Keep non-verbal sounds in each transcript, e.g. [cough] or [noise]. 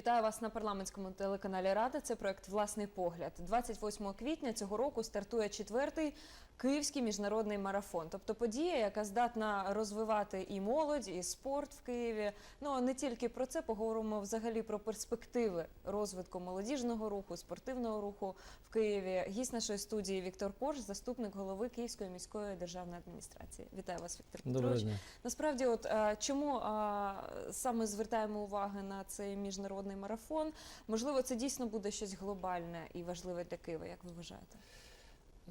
Вітаю вас на парламентському телеканалі Рада. Це проект Власний погляд. 28 квітня цього року стартує четвертий Київський міжнародний марафон. Тобто подія, яка здатна розвивати і молодь, і спорт в Києві. Ну не тільки про це поговоримо взагалі про перспективи розвитку молодіжного руху, спортивного руху в Києві. Гість нашої студії Віктор Корж, заступник голови Київської міської державної адміністрації. Вітаю вас, Віктор Петрович. Насправді, от чому саме звертаємо уваги на цей міжнародний марафон? Можливо, це дійсно буде щось глобальне і важливе для Києва, як ви вважаєте?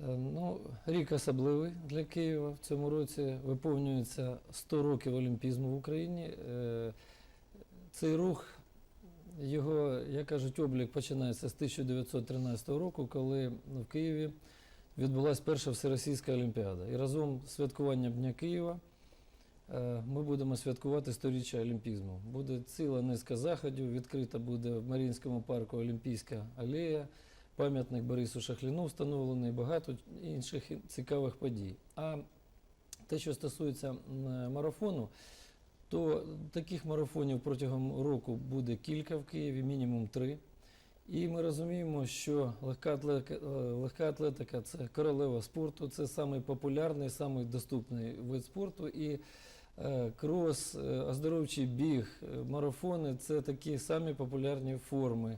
Е, Ну, рік особливий для Києва. В цьому році виповнюється 100 років олімпізму в Україні. Е, Цей рух, його, як кажуть, облік починається з 1913 року, коли в Києві відбулася перша всеросійська олімпіада. І разом з святкуванням Дня Києва ми будемо святкувати сторіччя олімпізму. Буде ціла низка заходів. Відкрита буде в Маріїнському парку Олімпійська алея. пам'ятник Борису Шахліну встановлений, багато інших цікавих подій. А те, що стосується марафону, то таких марафонів протягом року буде кілька в Києві, мінімум три. І ми розуміємо, що легка атлетика, е, легка атлетика це королева спорту, це самий популярний, самий доступний вид спорту. І е, крос, е, оздоровчий біг, е, марафони це такі самі популярні форми.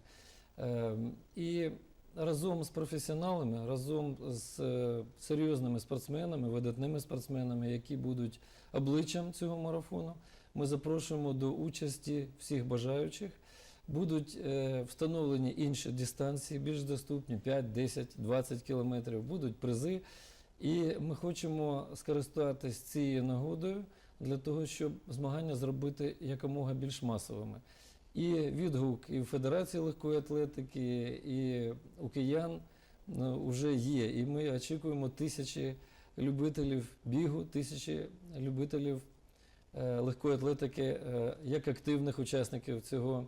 Е, І разом з професіоналами, разом з е, серйозними спортсменами, видатними спортсменами, які будуть обличчям цього марафону, ми запрошуємо до участі всіх бажаючих. Будуть е, встановлені інші дистанції, більш доступні 5, 10, 20 кілометрів, будуть призи. І ми хочемо скористатись цією нагодою для того, щоб змагання зробити якомога більш масовими. І відгук і в Федерації легкої атлетики, і у киян вже є. І ми очікуємо тисячі любителів бігу, тисячі любителів е, легкої атлетики е, як активних учасників цього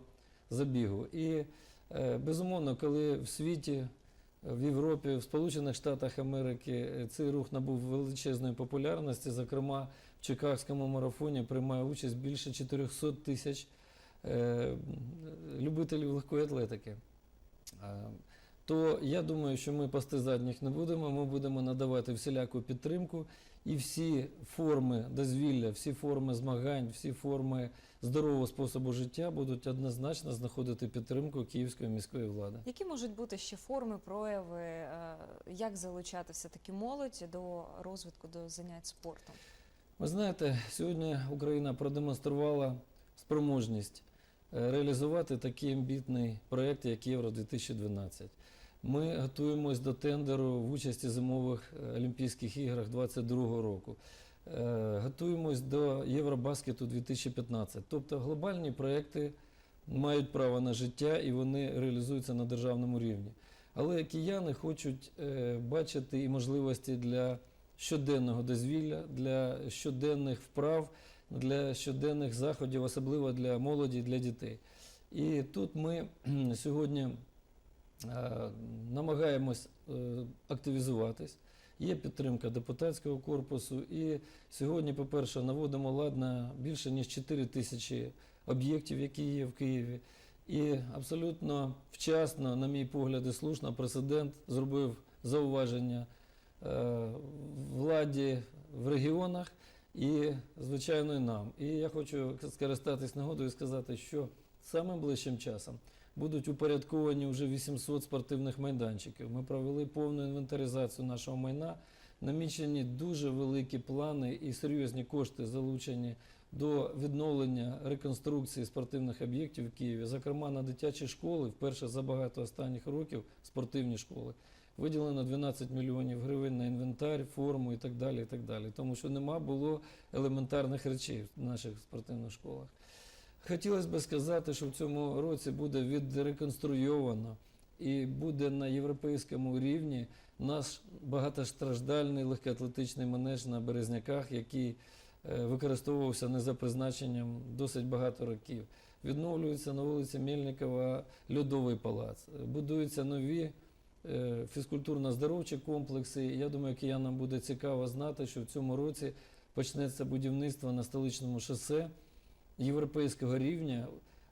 забігу. І е, безумовно, коли в світі, в Європі, в Сполучених Штатах Америки е, цей рух набув величезної популярності, зокрема в Чикагському марафоні приймає участь більше 400 тисяч е, любителів легкої атлетики. То я думаю, що ми пасти задніх не будемо. Ми будемо надавати всіляку підтримку і всі форми дозвілля, всі форми змагань, всі форми здорового способу життя будуть однозначно знаходити підтримку Київської міської влади. Які можуть бути ще форми, прояви, е, як залучати все-таки молодь до розвитку, до занять спортом? Ви знаєте, сьогодні Україна продемонструвала спроможність е, реалізувати такий амбітний проєкт, як Євро 2012. Ми готуємось до тендеру в участі зимових е, Олімпійських іграх 2022 року. Е, Готуємось до Євробаскету 2015. Тобто глобальні проекти мають право на життя і вони реалізуються на державному рівні. Але кияни хочуть е, бачити і можливості для щоденного дозвілля, для щоденних вправ, для щоденних заходів, особливо для молоді, для дітей. І тут ми сьогодні намагаємось е, активізуватись. Є підтримка депутатського корпусу, і сьогодні, по-перше, наводимо лад на більше ніж 4 тисячі об'єктів, які є в Києві. І абсолютно вчасно, на мій погляд, і слушно, президент зробив зауваження е, владі в регіонах і, звичайно, і нам. І я хочу скористатись нагодою і сказати, що самим ближчим часом будуть упорядковані вже 800 спортивних майданчиків. Ми провели повну інвентаризацію нашого майна. Намічені дуже великі плани і серйозні кошти залучені до відновлення реконструкції спортивних об'єктів в Києві, зокрема на дитячі школи, вперше за багато останніх років спортивні школи. Виділено 12 мільйонів гривень на інвентар, форму і так далі. і так далі. Тому що нема було елементарних речей в наших спортивних школах. Хотілося б сказати, що в цьому році буде відреконструйовано і буде на європейському рівні наш багатостраждальний легкоатлетичний манеж на Березняках, який е, використовувався не за призначенням досить багато років. Відновлюється на вулиці Мельникова льодовий палац, будуються нові е, фізкультурно-здоровчі комплекси. Я думаю, киянам буде цікаво знати, що в цьому році почнеться будівництво на столичному шосе європейського рівня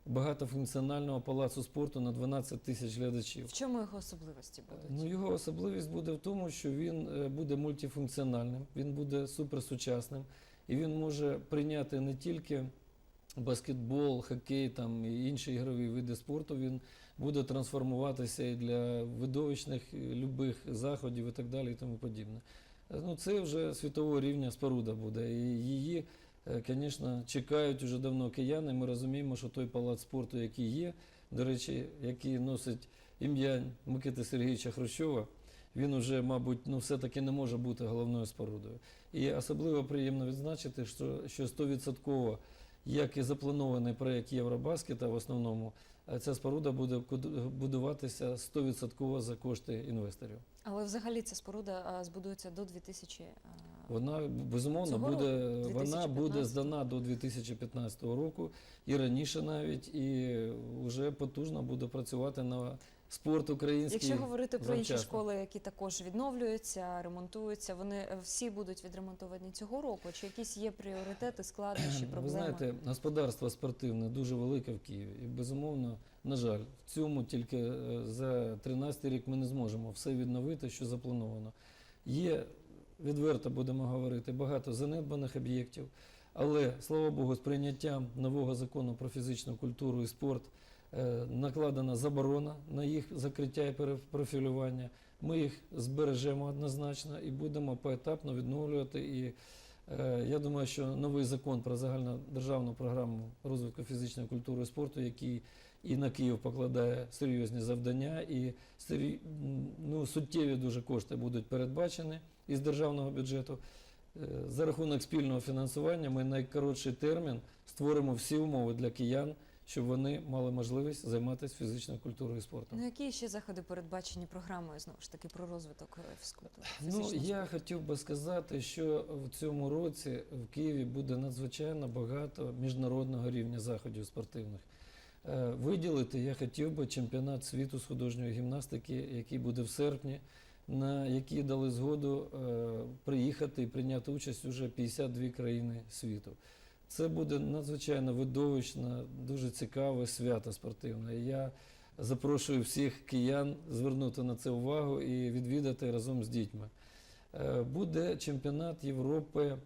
багатофункціонального палацу спорту на 12 тисяч глядачів. В чому його особливості будуть? Ну, його особливість буде в тому, що він е, буде мультифункціональним, він буде суперсучасним, і він може прийняти не тільки баскетбол, хокей там, і інші ігрові види спорту, він буде трансформуватися і для видовищних любих заходів і так далі і тому подібне. Е, Ну, це вже світового рівня споруда буде. І її, звісно, чекають уже давно кияни. Ми розуміємо, що той палац спорту, який є, до речі, який носить ім'я Микити Сергійовича Хрущова, він уже, мабуть, ну, все-таки не може бути головною спорудою. І особливо приємно відзначити, що, що 100% як і запланований проєкт Євробаскета в основному, е, ця споруда буде будуватися 100% за кошти інвесторів. Але взагалі ця споруда збудується до 2000... а, Вона безумовно Цього буде, 2015? вона буде здана до 2015 року і раніше навіть, і вже потужно буде працювати на спорт український. Якщо говорити про інші школи, які також відновлюються, ремонтуються, вони е, всі будуть відремонтовані цього року? Чи якісь є пріоритети, складнощі, [clears throat] проблеми? Ви знаєте, господарство спортивне дуже велике в Києві. І безумовно, на жаль, в цьому тільки е, за 13 рік ми не зможемо все відновити, що заплановано. Є, відверто будемо говорити, багато занедбаних об'єктів, але, слава Богу, з прийняттям нового закону про фізичну культуру і спорт накладена заборона на їх закриття і перепрофілювання. Ми їх збережемо однозначно і будемо поетапно відновлювати. І Е, Я думаю, що новий закон про загальнодержавну програму розвитку фізичної культури і спорту, який і на Київ покладає серйозні завдання, і ну, суттєві дуже кошти будуть передбачені із державного бюджету. Е, За рахунок спільного фінансування ми найкоротший термін створимо всі умови для киян, щоб вони мали можливість займатися фізичною культурою і спортом. Ну, які ще заходи передбачені програмою знову ж таки про розвиток е, фізкультури? Ну, я спорту? хотів би сказати, що в цьому році в Києві буде надзвичайно багато міжнародного рівня заходів спортивних. Е, Виділити я хотів би чемпіонат світу з художньої гімнастики, який буде в серпні, на який дали згоду е, приїхати і прийняти участь уже 52 країни світу. Це буде надзвичайно видовищне, дуже цікаве свято спортивне. Я запрошую всіх киян звернути на це увагу і відвідати разом з дітьми. Е, Буде чемпіонат Європи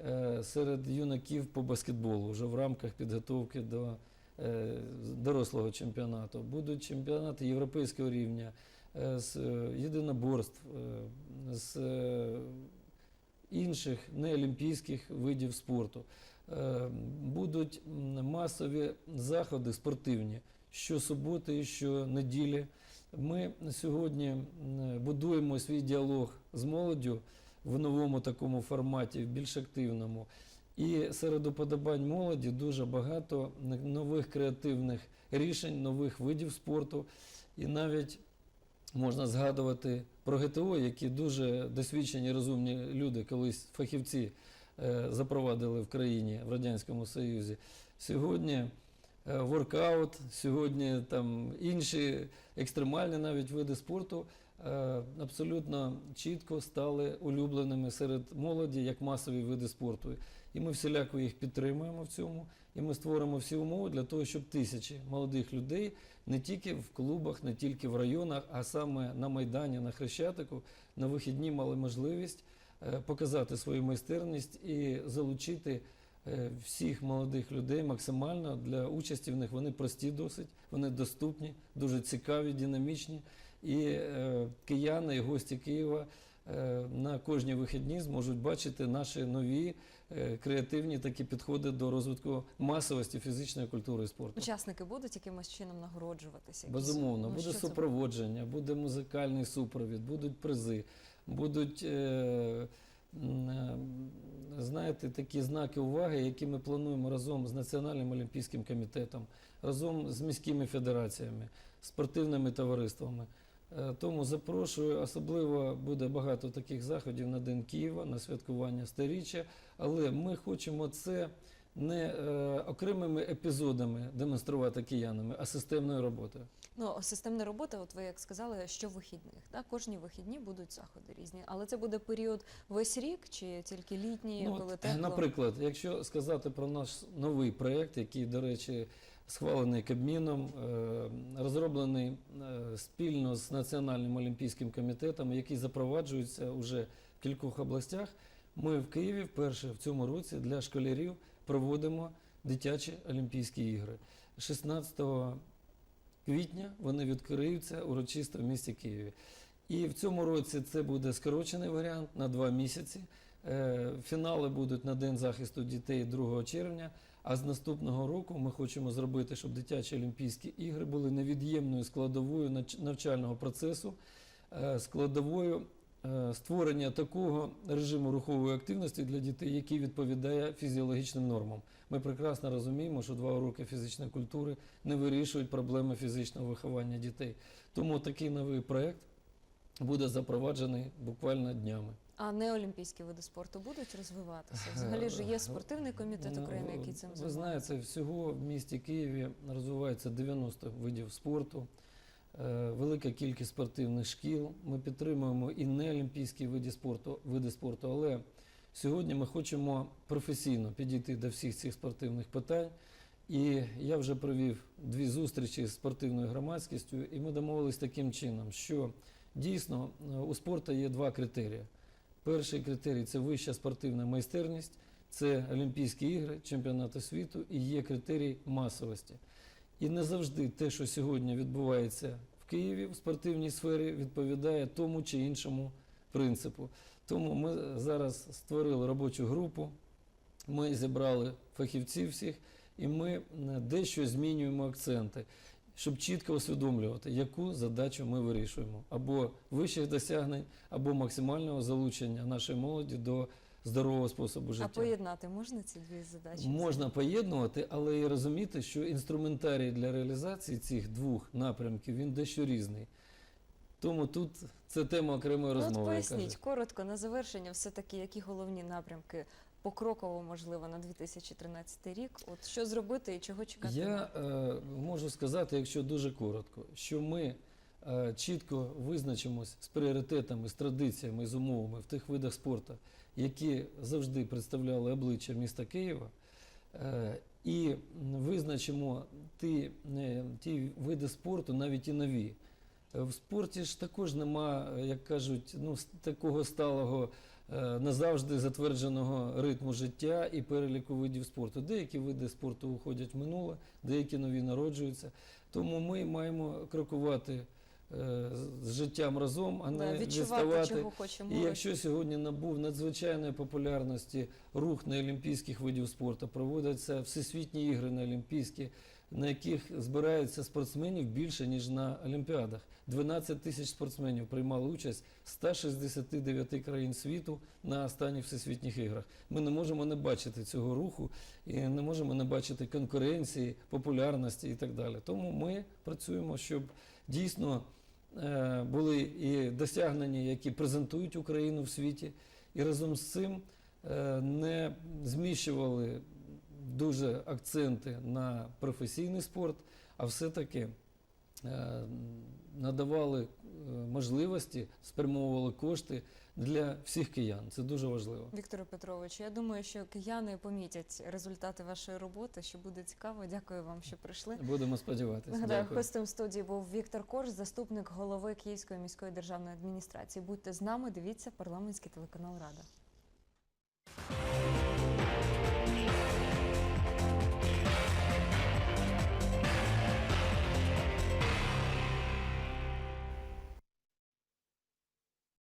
е, серед юнаків по баскетболу вже в рамках підготовки до е, дорослого чемпіонату. Будуть чемпіонати європейського рівня з єдиноборств, з інших неолімпійських видів спорту. Е, Будуть масові заходи спортивні щосуботи і щонеділі. Ми сьогодні будуємо свій діалог з молоддю в новому такому форматі, більш активному. І серед уподобань молоді дуже багато нових креативних рішень, нових видів спорту. І навіть можна згадувати про ГТО, які дуже досвідчені, розумні люди, колись фахівці запровадили в країні в Радянському Союзі. Сьогодні е, воркаут, сьогодні там інші екстремальні навіть види спорту е, абсолютно чітко стали улюбленими серед молоді як масові види спорту. І ми всіляко їх підтримуємо в цьому. І ми створимо всі умови для того, щоб тисячі молодих людей не тільки в клубах, не тільки в районах, а саме на Майдані, на Хрещатику, на вихідні мали можливість е, показати свою майстерність і залучити е, всіх молодих людей максимально для участі в них. Вони прості досить, вони доступні, дуже цікаві, динамічні. І е, кияни, і гості Києва е, на кожні вихідні зможуть бачити наші нові е, креативні такі підходи до розвитку масовості фізичної культури і спорту. Учасники будуть якимось чином нагороджуватися? Якісь- Безумовно, ну, буде супроводження, буде музикальний супровід, будуть призи, будуть, е, е, знаєте, такі знаки уваги, які ми плануємо разом з Національним олімпійським комітетом, разом з міськими федераціями, спортивними товариствами. Е, Тому запрошую, особливо буде багато таких заходів на День Києва, на святкування сторіччя, але ми хочемо це не е, окремими епізодами демонструвати киянами, а системною роботою. Ну, системна робота, от ви як сказали, що вихідних. Так? Кожні вихідні будуть заходи різні. Але це буде період весь рік чи тільки літній, Ну, коли от, тепло? Наприклад, якщо сказати про наш новий проєкт, який, до речі, схвалений Кабміном, е, розроблений е, спільно з Національним олімпійським комітетом, який запроваджується уже в кількох областях, ми в Києві вперше в цьому році для школярів проводимо дитячі Олімпійські ігри. 16 квітня вони відкриються урочисто в місті Києві. І в цьому році це буде скорочений варіант на два місяці. Е, Фінали будуть на День захисту дітей 2 червня. А з наступного року ми хочемо зробити, щоб дитячі Олімпійські ігри були невід'ємною складовою навчального процесу, е, складовою створення такого режиму рухової активності для дітей, який відповідає фізіологічним нормам. Ми прекрасно розуміємо, що два уроки фізичної культури не вирішують проблеми фізичного виховання дітей. Тому такий новий проект буде запроваджений буквально днями. А не олімпійські види спорту будуть розвиватися? Взагалі ж є спортивний комітет Ну, України, який цим Ви знаєте, всього в місті Києві розвивається 90 видів спорту, е, велика кількість спортивних шкіл. Ми підтримуємо і не олімпійські види спорту, види спорту, але сьогодні ми хочемо професійно підійти до всіх цих спортивних питань. І я вже провів дві зустрічі з спортивною громадськістю, і ми домовились таким чином, що дійсно е, у спорту є два критерії. Перший критерій це вища спортивна майстерність, це Олімпійські ігри, чемпіонати світу і є критерій масовості. І не завжди те, що сьогодні відбувається в Києві в спортивній сфері, відповідає тому чи іншому принципу. Тому ми зараз створили робочу групу, ми зібрали фахівців всіх, і ми е, дещо змінюємо акценти, щоб чітко усвідомлювати, яку задачу ми вирішуємо: або вищих досягнень, або максимального залучення нашої молоді до здорового способу життя. А поєднати можна ці дві задачі? Можна поєднувати, але і розуміти, що інструментарій для реалізації цих двох напрямків він дещо різний. Тому тут це тема окремої Ну, от розмови. поясніть коротко на завершення, все-таки які головні напрямки покроково, можливо, на 2013 рік. От що зробити і чого чекати? Я е, можу сказати, якщо дуже коротко, що ми чітко визначимось з пріоритетами, з традиціями, з умовами в тих видах спорту, які завжди представляли обличчя міста Києва, е, і визначимо ті, е, ті види спорту, навіть і нові. Е, В спорті ж також нема, е, як кажуть, ну, такого сталого е, назавжди затвердженого ритму життя і переліку видів спорту. Деякі види спорту уходять в минуле, деякі нові народжуються. Тому ми маємо крокувати е, з- з життям разом, а не відчувати, відставати. чого хоче І якщо сьогодні набув надзвичайної популярності рух на олімпійських видів спорту, проводяться всесвітні ігри на олімпійські, на яких збираються спортсменів більше ніж на олімпіадах. 12 тисяч спортсменів приймали участь з 169 країн світу на останніх всесвітніх іграх. Ми не можемо не бачити цього руху і не можемо не бачити конкуренції, популярності і так далі. Тому ми працюємо, щоб дійсно е, були і досягнення, які презентують Україну в світі, і разом з цим е, не зміщували дуже акценти на професійний спорт, а все-таки е, надавали е, можливості, спрямовували кошти для всіх киян. Це дуже важливо. Вікторе Петровичу, я думаю, що кияни помітять результати вашої роботи, що буде цікаво. Дякую вам, що прийшли. Будемо сподіватися. Нагадаю, гостем студії був Віктор Корж, заступник голови Київської міської державної адміністрації. Будьте з нами, дивіться парламентський телеканал Рада.